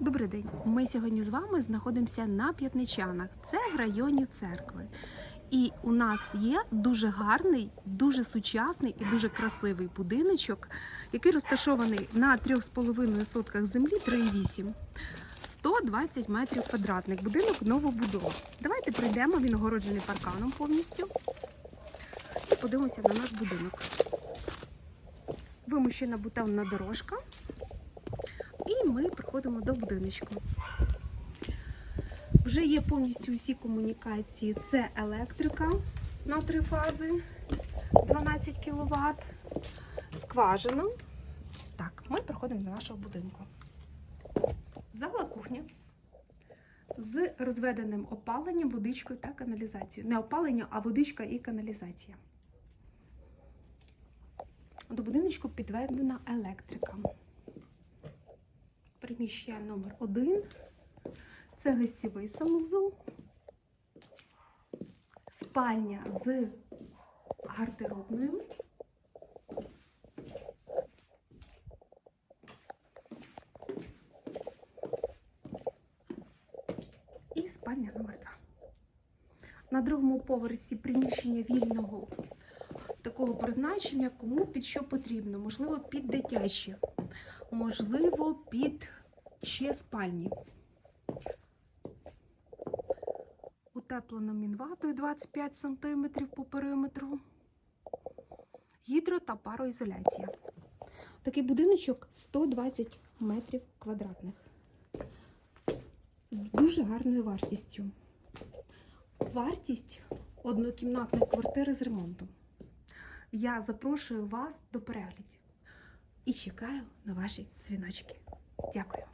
Добрий день. Ми сьогодні з вами знаходимося на П'ятничанах. Це в районі церкви. І у нас є дуже гарний, дуже сучасний і дуже красивий будиночок, який розташований на 3,5 сотках землі 3,8. 120 метрів квадратних. Будинок новобудова. Давайте прийдемо, він огороджений парканом повністю. І подивимося на наш будинок. Вимущена бутевна дорожка. Ми приходимо до будиночку. Вже є повністю усі комунікації. Це електрика на три фази 12 кВт. Скважина. Так, ми приходимо до нашого будинку. Зала кухня з розведеним опаленням, водичкою та каналізацією. Не опалення, а водичка і каналізація. До будиночку підведена електрика. Приміщення номер один. Це гостєвий санузел. Спальня з гардеробною. І спальня номер два. На другому поверсі приміщення вільного такого призначення, кому під що потрібно. Можливо, під дитячі, можливо, під ще спальні. Утеплено мінватою 25 см по периметру. Гідро та пароізоляція. Такий будиночок 120 метрів квадратних. З дуже гарною вартістю. Вартість однокімнатної квартири з ремонтом. Я запрошую вас до переглядів і чекаю на ваші дзвіночки. Дякую.